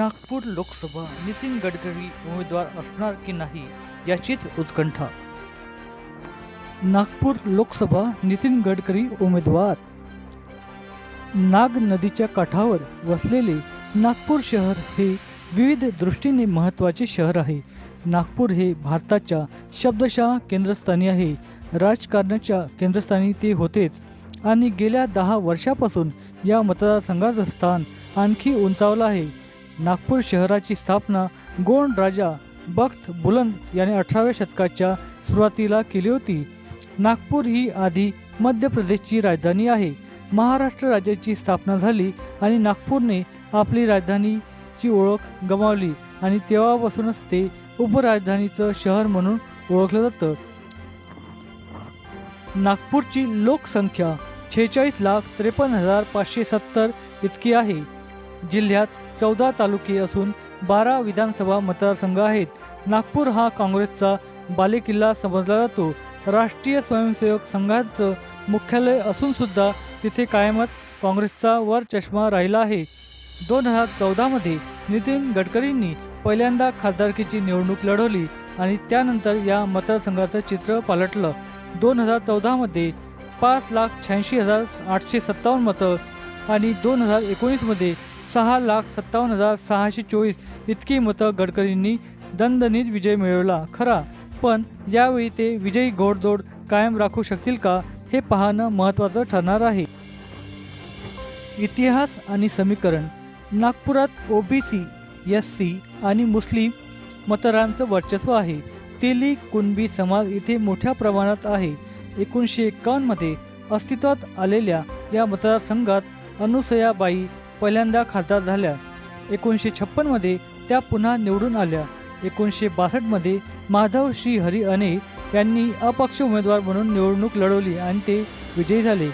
नागपूर लोकसभा नितीन गडकरी उमेदवार असणार की नाही याचीच उत्कंठा. नागपूर लोकसभा नितीन गडकरी उमेदवार. नाग नदीच्या काठावर वसलेले नागपूर शहर हे विविध दृष्टीने महत्त्वाचे शहर आहे. नागपूर हे भारताच्या शब्दशः केंद्रस्थानी आहे. राजकारणाच्या केंद्रस्थानी ते होतेच. आणि गेल्या दहा वर्षापासून या मतदारसंघाचं स्थान आणखी उंचावलं आहे. नागपूर शहराची स्थापना गोंड राजा बख्त बुलंद याने अठराव्या शतकाच्या सुरुवातीला केली होती. नागपूर ही आधी मध्य प्रदेशची राजधानी आहे. महाराष्ट्र राज्याची स्थापना झाली आणि नागपूरने आपली राजधानीची ओळख गमावली आणि तेव्हापासूनच ते उपराजधानीचं शहर म्हणून ओळखलं जातं. नागपूरची लोकसंख्या छेचाळीस लाख त्रेपन्न हजार पाचशे सत्तर इतकी आहे. जिल्ह्यात चौदा तालुके असून बारा विधानसभा मतदारसंघ आहेत. नागपूर हा काँग्रेसचा बालेकिल्ला समजला जातो. राष्ट्रीय स्वयंसेवक संघाचं मुख्यालय असून सुद्धा तिथे कायमच काँग्रेसचा वर चष्मा राहिला आहे. दोन हजार चौदामध्ये नितीन गडकरींनी पहिल्यांदा खासदारकीची निवडणूक लढवली आणि त्यानंतर या मतदारसंघाचं चित्र पालटलं. दोन हजार चौदामध्ये पाच लाख शहाऐंशी हजार आठशे सत्तावन्न मतं आणि दोन हजार एकोणीसमध्ये सहा लाख सत्तावन्न हजार सहाशे चोवीस इतकी मतं गडकरींनी दणदणीत विजय मिळवला खरा. पण यावेळी ते विजयी घोडदौड कायम राखू शकतील का हे पाहणं महत्त्वाचं ठरणार आहे. इतिहास आणि समीकरण. नागपुरात ओबीसी एस सी आणि मुस्लिम मतदारांचं वर्चस्व आहे. तेली कुणबी समाज इथे मोठ्या प्रमाणात आहे. एकोणीसशे एकावन्नमध्ये अस्तित्वात आलेल्या या मतदारसंघात अनुसयाबाई पहिल्यांदा खासदार झाल्या. एकोणीसशे छप्पनमध्ये त्या पुन्हा निवडून आल्या. एकोणीसशे बासष्टमध्ये माधव श्री हरी अने यांनी अपक्ष उमेदवार म्हणून निवडणूक लढवली आणि ते विजयी झाले.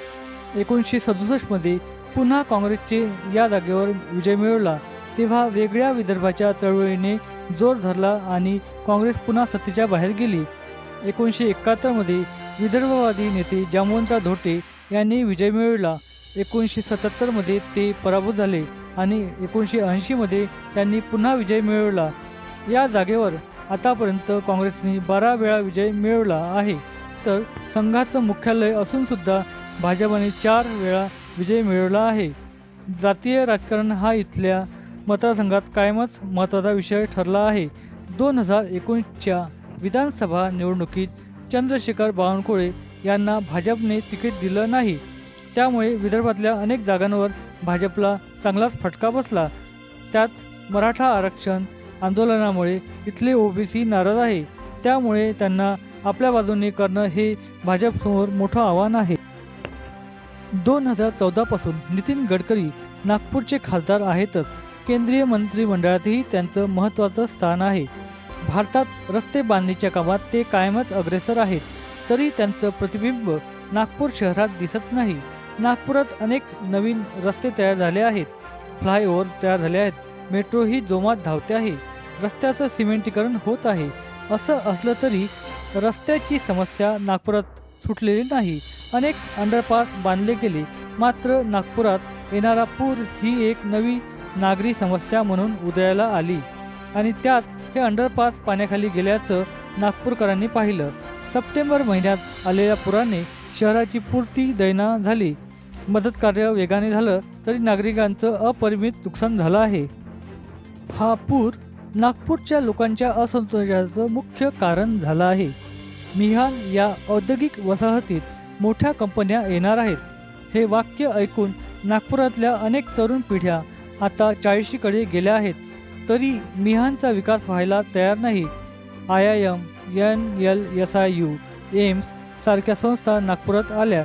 एकोणीसशे सदुसष्टमध्ये पुन्हा काँग्रेसचे या जागेवर विजय मिळवला. तेव्हा वेगळ्या विदर्भाच्या चळवळीने जोर धरला आणि काँग्रेस पुन्हा सत्तेच्या बाहेर गेली. एकोणीसशे एकाहत्तरमध्ये विदर्भवादी नेते जामवंतराव धोटे यांनी विजय मिळवला. एकोणीसशे सत्याहत्तरमध्ये ते पराभूत झाले आणि एकोणीसशे ऐंशीमध्ये त्यांनी पुन्हा विजय मिळवला. या जागेवर आतापर्यंत काँग्रेसने बारा वेळा विजय मिळवला आहे. तर संघाचं मुख्यालय असूनसुद्धा भाजपाने चार वेळा विजय मिळवला आहे. जातीय राजकारण हा इथल्या मतदारसंघात कायमच महत्त्वाचा विषय ठरला आहे. दोन हजार एकोणीसच्या विधानसभा निवडणुकीत चंद्रशेखर बावनकुळे यांना भाजपने तिकीट दिलं नाही. त्यामुळे विदर्भातल्या अनेक जागांवर भाजपला चांगलाच फटका बसला. त्यात मराठा आरक्षण आंदोलनामुळे इथले ओबीसी नाराज आहे. त्यामुळे त्यांना आपल्या बाजूने करणं हे भाजपसमोर मोठं आव्हान आहे. दोन हजार चौदापासून नितीन गडकरी नागपूरचे खासदार आहेतच. केंद्रीय मंत्रिमंडळातही त्यांचं महत्त्वाचं स्थान आहे. भारतात रस्ते बांधणीच्या कामात ते कायमच अग्रेसर आहेत. तरी त्यांचं प्रतिबिंब नागपूर शहरात दिसत नाही. नागपुरात अनेक नवीन रस्ते तयार झाले आहेत. फ्लायओव्हर तयार झाले आहेत. मेट्रो ही जोमात धावते आहे. रस्त्याचं सिमेंटीकरण होत आहे. असं असलं तरी रस्त्याची समस्या नागपुरात सुटलेली नाही. अनेक अंडरपास बांधले गेले. मात्र नागपुरात येणारा पूर ही एक नवी नागरी समस्या म्हणून उदयाला आली. आणि त्यात हे अंडरपास पाण्याखाली गेल्याचं नागपूरकरांनी पाहिलं. सप्टेंबर महिन्यात आलेल्या पुराने शहराची पूर्ती दैना झाली. मदत कार्य वेगाने झालं तरी नागरिकांचं अपरिमित नुकसान झालं आहे. हा पूर नागपूरच्या लोकांच्या असंतोषाचं मुख्य कारण झालं आहे. मिहान या औद्योगिक वसाहतीत मोठ्या कंपन्या येणार आहेत. हे वाक्य ऐकून नागपुरातल्या अनेक तरुण पिढ्या आता चाळीशीकडे गेल्या आहेत. तरी मिहानचा विकास व्हायला तयार नाही. I I M N L S I U AIIMS सारख्या संस्था नागपुरात आल्या.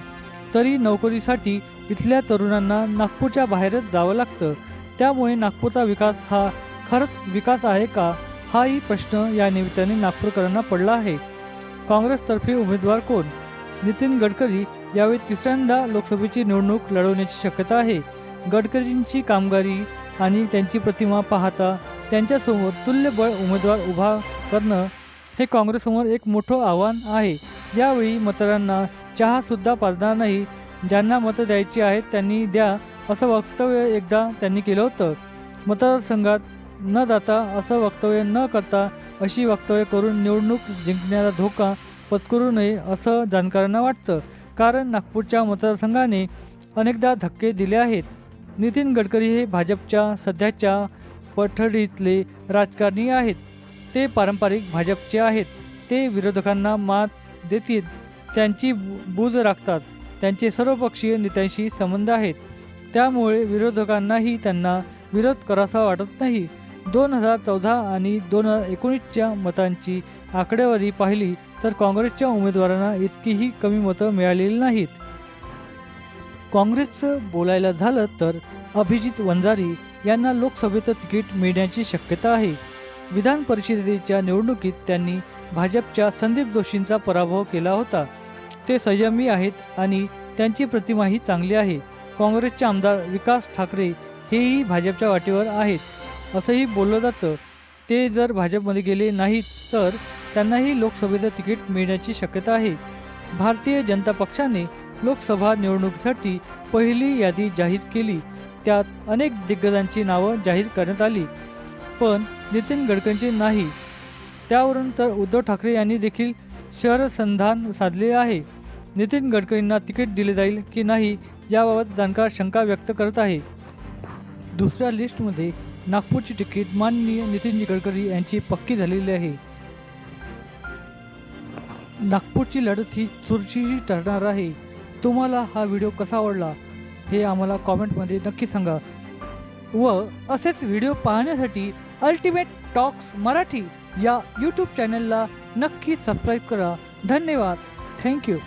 तरी नोकरीसाठी इथल्या तरुणांना नागपूरच्या बाहेरच जावं लागतं. त्यामुळे नागपूरचा विकास हा खरंच विकास आहे का? हाही प्रश्न या निमित्ताने नागपूरकरांना पडला आहे. काँग्रेसतर्फे उमेदवार कोण? नितीन गडकरी यावेळी तिसऱ्यांदा लोकसभेची निवडणूक लढवण्याची शक्यता आहे. गडकरींची कामगारी आणि त्यांची प्रतिमा पाहता त्यांच्यासमोर तुल्यबळ उमेदवार उभा करणं हे काँग्रेससमोर एक मोठं आव्हान आहे. यावेळी मतदारांना चहासुद्धा पाजणार नाही ज्यांना मतं द्यायची आहेत त्यांनी द्या असं वक्तव्य एकदा त्यांनी केलं होतं. मतदारसंघात न जाता असं वक्तव्य न करता अशी वक्तव्य करून निवडणूक जिंकण्याचा धोका पत्करू नये असं जाणकारांना वाटतं. कारण नागपूरच्या मतदारसंघाने अनेकदा धक्के दिले आहेत. नितीन गडकरी हे भाजपच्या सध्याच्या पठडीतले राजकारणी आहेत. ते पारंपरिक भाजपचे आहेत. ते विरोधकांना मात देतील त्यांची बुध बूज राखतात. त्यांचे सर्वपक्षीय नेत्यांशी संबंध आहेत. त्यामुळे विरोधकांनाही त्यांना विरोध करासा वाटत नाही. दोन हजार चौदा आणि दोन हजार एकोणीसच्या मतांची आकडेवारी पाहिली तर काँग्रेसच्या उमेदवारांना इतकीही कमी मतं मिळालेली नाहीत. काँग्रेसचं बोलायला झालं तर अभिजित वंजारी यांना लोकसभेचं तिकीट मिळण्याची शक्यता आहे. विधान परिषदेच्या निवडणुकीत त्यांनी भाजपच्या संदीप जोशींचा पराभव केला होता. ते संयमी आहेत आणि त्यांची प्रतिमाही चांगली आहे. काँग्रेसचे आमदार विकास ठाकरे हेही भाजपच्या वाटेवर आहेत. असंही बोललं जातं. ते जर भाजपमध्ये गेले नाहीत तर त्यांनाही लोकसभेचं तिकीट मिळण्याची शक्यता आहे. भारतीय जनता पक्षाने लोकसभा निवडणुकीसाठी पहिली यादी जाहीर केली. त्यात अनेक दिग्गजांची नावं जाहीर करण्यात आली. पण नितीन गडकरींची नाही. त्यावरून तर उद्धव ठाकरे यांनी देखील शहरसंधान साधले आहे. नितीन गडकरींना तिकीट दिले जाईल की नाही याबाबत जाणकार शंका व्यक्त करत आहे. दुसऱ्या लिस्टमध्ये नागपूरची तिकीट माननीय नितीनजी गडकरी यांची पक्की झालेली आहे. नागपूरची लढत ही चुरशीची ठरणार आहे. तुम्हाला हा व्हिडिओ कसा आवडला हे आम्हाला कॉमेंटमध्ये नक्की सांगा. व असेच व्हिडिओ पाहण्यासाठी अल्टिमेट टॉक्स मराठी या यूट्यूब चॅनलला नक्की सबस्क्राईब करा. धन्यवाद. थँक्यू.